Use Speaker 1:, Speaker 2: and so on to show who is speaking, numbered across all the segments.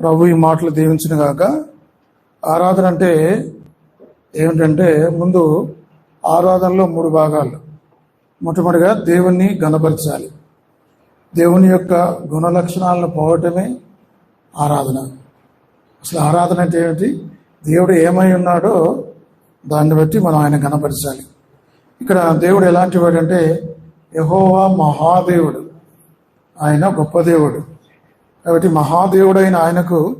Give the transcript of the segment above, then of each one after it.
Speaker 1: ప్రభు ఈ మాటలు దీవించిన గాక ఆరాధన అంటే ఏమిటంటే ముందు ఆరాధనలో మూడు భాగాలు. మొట్టమొదటిగా దేవుణ్ణి గణపరచాలి దేవుని యొక్క గుణ లక్షణాలను పోవటమే ఆరాధన. అసలు ఆరాధన అంటే ఏమిటి? దేవుడు ఏమై ఉన్నాడో దాన్ని బట్టి మనం ఆయన గణపరచాలి ఇక్కడ దేవుడు ఎలాంటి వాడు అంటే యహోవా మహాదేవుడు. ఆయన గొప్ప దేవుడు. కాబట్టి మహాదేవుడైన ఆయనకు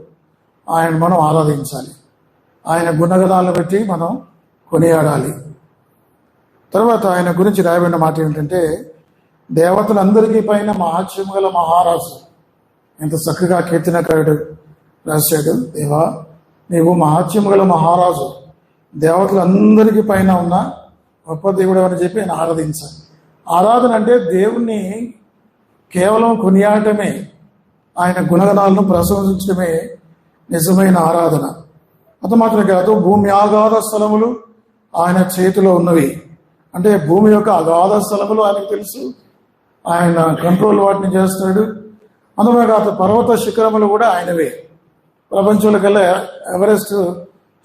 Speaker 1: ఆయన మనం ఆరాధించాలి. ఆయన గుణగణాలను బట్టి మనం కొనియాడాలి. తర్వాత ఆయన గురించి రాయబడిన మాట ఏమిటంటే దేవతలందరికీ పైన మహాత్యం గల మహారాజు. ఎంత చక్కగా కీర్తనకారుడు రాశాడు. దేవా నీవు మహాత్యం గల మహారాజు. దేవతలందరికీ పైన ఉన్న గొప్ప దేవుడు అని చెప్పి ఆయన ఆరాధించాలి. ఆరాధన అంటే దేవుణ్ణి కేవలం కొనియాడటమే. ఆయన గుణగణాలను ప్రశంసించడమే నిజమైన ఆరాధన. అంత మాత్రమే కాదు భూమి ఆగాధ స్థలములు ఆయన చేతిలో ఉన్నవి. అంటే భూమి యొక్క అగాధ స్థలములు ఆయనకు తెలుసు. ఆయన కంట్రోల్ వాటిని చేస్తాడు. అందులో కాదు పర్వత శిఖరములు కూడా ఆయనవే. ప్రపంచంలో కల్లా ఎవరెస్ట్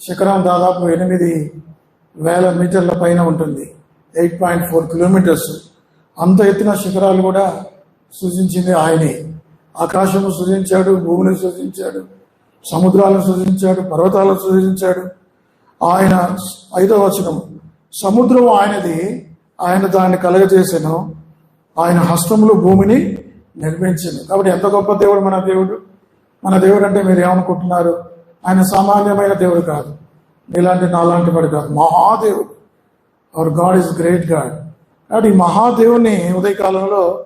Speaker 1: శిఖరం దాదాపు ఎనిమిది వేల మీటర్ల పైన ఉంటుంది. Eight point four kilometres. అంత ఎత్తున శిఖరాలు కూడా సృజించింది ఆయనే. ఆకాశము సృజించాడు భూమిని సృజించాడు సముద్రాలను సృజించాడు పర్వతాలను సృజించాడు. ఆయన ఐదవ వచనం సముద్రం ఆయనది ఆయన దాన్ని కలగజేసాను. ఆయన హస్తములు భూమిని నిర్మించింది కాబట్టి ఎంత గొప్ప దేవుడు మన దేవుడు. మన దేవుడు అంటే మీరు ఏమనుకుంటున్నారు ఆయన సామాన్యమైన దేవుడు కాదు. నీలాంటి నాలాంటి వాడు కాదు. మహాదేవుడు. Our God is great God కాబట్టి ఈ మహాదేవుని ఉదయకాలంలో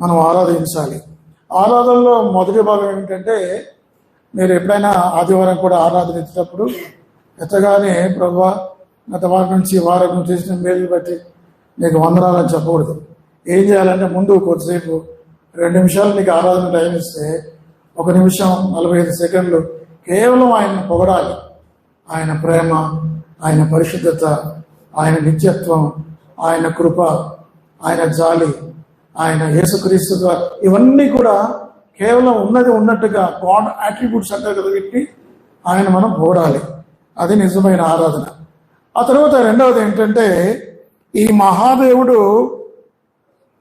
Speaker 1: మనం ఆరాధించాలి. ఆరాధనలో మొదటి భాగం ఏమిటంటే మీరు ఎప్పుడైనా ఆదివారం కూడా ఆరాధన ఇచ్చేటప్పుడు ఎత్తగానే ప్రభా గత వారం నుంచి వారం నువ్వు చేసిన మేలు బట్టి నీకు వందనాలని చెప్పకూడదు. ఏం చేయాలంటే ముందు కొద్దిసేపు రెండు నిమిషాలు నీకు ఆరాధన టైం ఇస్తే ఒక నిమిషం నలభై ఐదు సెకండ్లు కేవలం ఆయన పొగడాలి. ఆయన ప్రేమ ఆయన పరిశుద్ధత ఆయన నిత్యత్వం ఆయన కృప ఆయన జాలి ఆయన యేసుక్రీస్తు ద్వారా. ఇవన్నీ కూడా కేవలం ఉన్నది ఉన్నట్టుగా గాడ్ యాట్రిబ్యూట్స్ అంటారు కదా పెట్టి ఆయన మనం పొగడాలి అది నిజమైన ఆరాధన. ఆ తర్వాత రెండవది ఏంటంటే ఈ మహాదేవుడు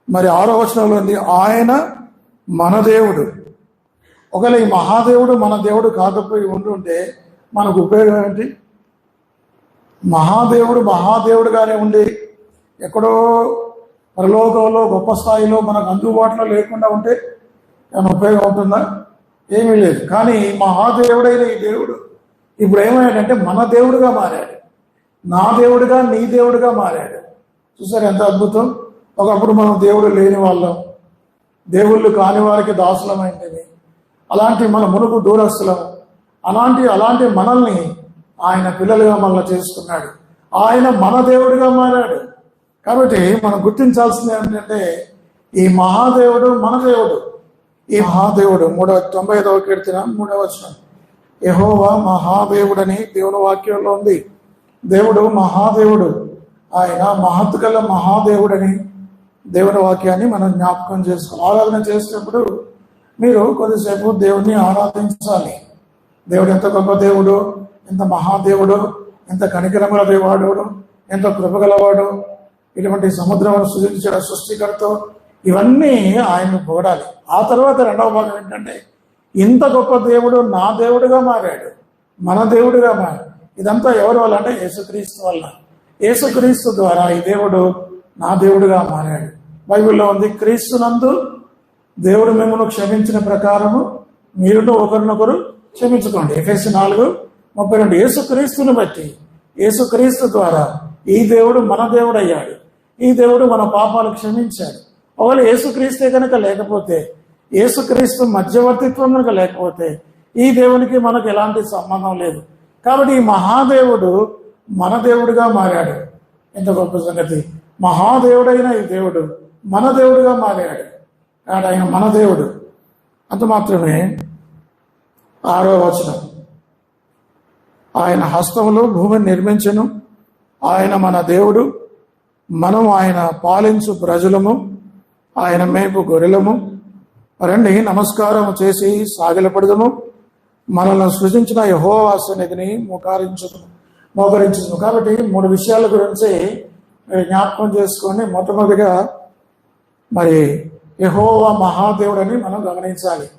Speaker 1: మరి ఆరో వచనంలో ఉంది ఆయన మన దేవుడు. ఒకవేళ ఈ మహాదేవుడు మన దేవుడు కాకపోయి ఉంటుంటే మనకు ఉపయోగం ఏంటి? మహాదేవుడు మహాదేవుడుగానే ఉండి ఎక్కడో పరలోకంలో గొప్ప స్థాయిలో మనకు అందుబాటులో లేకుండా ఉంటే ఏమైనా ఉపయోగం ఉంటుందా? ఏమీ లేదు. కానీ మహాదేవుడైన ఈ దేవుడు ఇప్పుడు ఏమయ్యాడంటే మన దేవుడుగా మారాడు. నా దేవుడుగా నీ దేవుడుగా మారాడు. చూసారు ఎంత అద్భుతం? ఒకప్పుడు మనం దేవుడు లేని వాళ్ళం. దేవుళ్ళు కాని వారికి దాసులమైంది అలాంటి మన మునుగు దూరస్తులం. అలాంటి అలాంటి మనల్ని ఆయన పిల్లలుగా మనల్ని చేసుకున్నాడు. ఆయన మన దేవుడిగా మారాడు. కాబట్టి మనం గుర్తించాల్సింది ఏంటంటే ఈ మహాదేవుడు మన దేవుడు ఈ మహాదేవుడు మూడవ తొంభై ఐదవ కీర్తన మూడవ వచనం. యహోవా మహాదేవుడని దేవుని వాక్యంలో ఉంది. దేవుడు మహాదేవుడు. ఆయన మహత్తు గల మహాదేవుడని దేవుని వాక్యాన్ని మనం జ్ఞాపకం చేసుకోవాలి. ఆరాధన చేసేటప్పుడు మీరు కొద్దిసేపు దేవుణ్ణి ఆరాధించాలి. దేవుడు ఎంత గొప్ప దేవుడు ఎంత మహాదేవుడు ఎంత కనికరముల దేవాడు ఎంత కృపగలవాడు ఇటువంటి సముద్రమును సృజించిన సృష్టికర్త ఇవన్నీ ఆయన పొగడాలి. ఆ తర్వాత రెండవ భాగం ఏంటంటే ఇంత గొప్ప దేవుడు నా దేవుడుగా మారాడు మన దేవుడుగా మారాడు. ఇదంతా ఎవరి వల్ల అంటే యేసుక్రీస్తు వల్ల. యేసుక్రీస్తు ద్వారా ఈ దేవుడు నా దేవుడుగా మారాడు. బైబిల్లో ఉంది క్రీస్తునందు దేవుడు మిమ్మల్ని క్షమించిన ప్రకారము మీరును ఒకరినొకరు క్షమించుకోండి. ఎఫ్ఎస్ నాలుగు ముప్పై రెండు యేసుక్రీస్తుని బట్టి యేసుక్రీస్తు ద్వారా ఈ దేవుడు మన దేవుడు అయ్యాడు ఈ దేవుడు మన పాపాలు క్షమించాడు. ఒకవేళ యేసుక్రీస్తే కనుక లేకపోతే యేసుక్రీస్తు మధ్యవర్తిత్వం కనుక లేకపోతే ఈ దేవునికి మనకు ఎలాంటి సంబంధం లేదు. కాబట్టి ఈ మహాదేవుడు మన దేవుడుగా మారాడు. ఎంత గొప్ప సంగతి. మహాదేవుడైన ఈ దేవుడు మన దేవుడుగా మారాడు. కాబట్టి ఆయన మన దేవుడు. అంత మాత్రమే ఆరో వచనం. ఆయన హస్తములో భూమిని నిర్మించను. ఆయన మన దేవుడు. మనం ఆయన పాలించు ప్రజలము ఆయన మేపు గొర్రెలము రండి నమస్కారం చేసి సాగిలపడదము. మనల్ని సృజించిన యహోవా సన్నిధిని మోకరించదు మోకరించదు కాబట్టి మూడు విషయాల గురించి జ్ఞాపకం చేసుకొని మొట్టమొదటిగా మరి యహోవా మహాదేవుడని మనం గమనించాలి.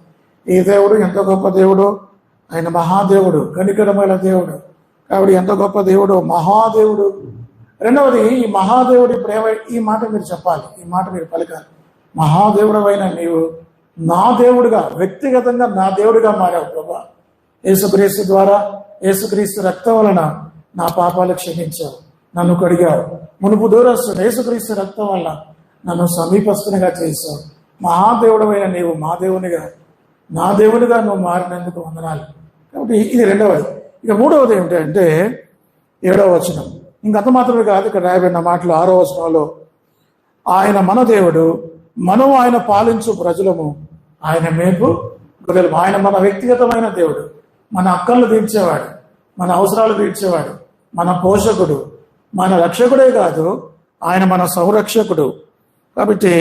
Speaker 1: ఈ దేవుడు ఎంత గొప్ప దేవుడు ఆయన మహాదేవుడు కనికరమైన దేవుడు. కాబట్టి ఎంత గొప్ప దేవుడు మహాదేవుడు. రెండవది ఈ మహాదేవుడి ప్రేమ ఈ మాట మీరు చెప్పాలి. ఈ మాట మీరు పలకాలి. మహాదేవుడు నీవు నా దేవుడుగా వ్యక్తిగతంగా నా దేవుడిగా మారావు ప్రభా. యేసుక్రీస్తు ద్వారా యేసుక్రీస్తు రక్తం వలన నా పాపాలు క్షమించావు నన్ను కడిగావు. మునుపు దూరస్తు యేసుక్రీస్తు రక్తం వలన నన్ను సమీపస్తునిగా చేశావు. మహాదేవుడమైన నీవు మా దేవునిగా నా దేవునిగా నువ్వు మారినందుకు వందనాలు. కాబట్టి ఇది రెండవది. ఇక మూడవది ఏమిటంటే ఏడవ వచనం. ఇంకంత మాత్రమే కాదు ఇక్కడ రాయబడిన మాటలు ఆరో వచనంలో ఆయన మన దేవుడు మనం ఆయన పాలించు ప్రజలము ఆయన మేపు గొర్రెలు ఆయన మన వ్యక్తిగతమైన దేవుడు మన అక్కలు తీర్చేవాడు మన అవసరాలు తీర్చేవాడు మన పోషకుడు మన రక్షకుడే కాదు ఆయన మన సంరక్షకుడు. కాబట్టి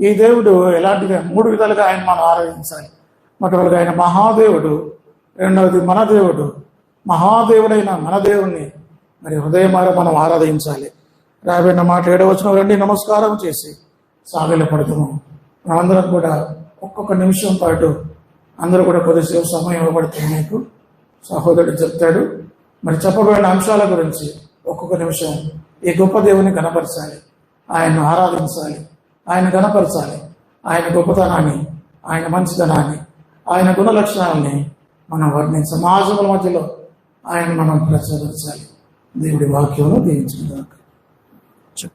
Speaker 1: ఈ దేవుడు ఎలాంటిగా మూడు విధాలుగా ఆయన మనం ఆరాధించాలి. మొట్టమొదటిగా ఆయన మహాదేవుడు రెండవది మన దేవుడు మహాదేవుడైన మన దేవుణ్ణి మరి హృదయమార మనం ఆరాధించాలి. రాబడిన మాట ఏడవచ్చిన రండి నమస్కారం చేసి సాగిల పడతాము మనందరం కూడా ఒక్కొక్క నిమిషం పాటు అందరూ కూడా కొద్దిసేపు సమయం ఇవ్వబడుతుంది మీకు సహోదరుడు చెప్తాడు. మరి చెప్పబడిన అంశాల గురించి ఒక్కొక్క నిమిషం ఈ గొప్ప దేవుని కనపరచాలి ఆయన్ను ఆరాధించాలి. ఆయన కనపరచాలి ఆయన గొప్పతనాన్ని ఆయన మంచితనాన్ని ఆయన గుణ లక్షణాలని మనం వర్ణించి సమాజముల మధ్యలో ఆయన మనం ప్రచురించాలి. దేవుడి వాక్యంలో దీవించుకుందాం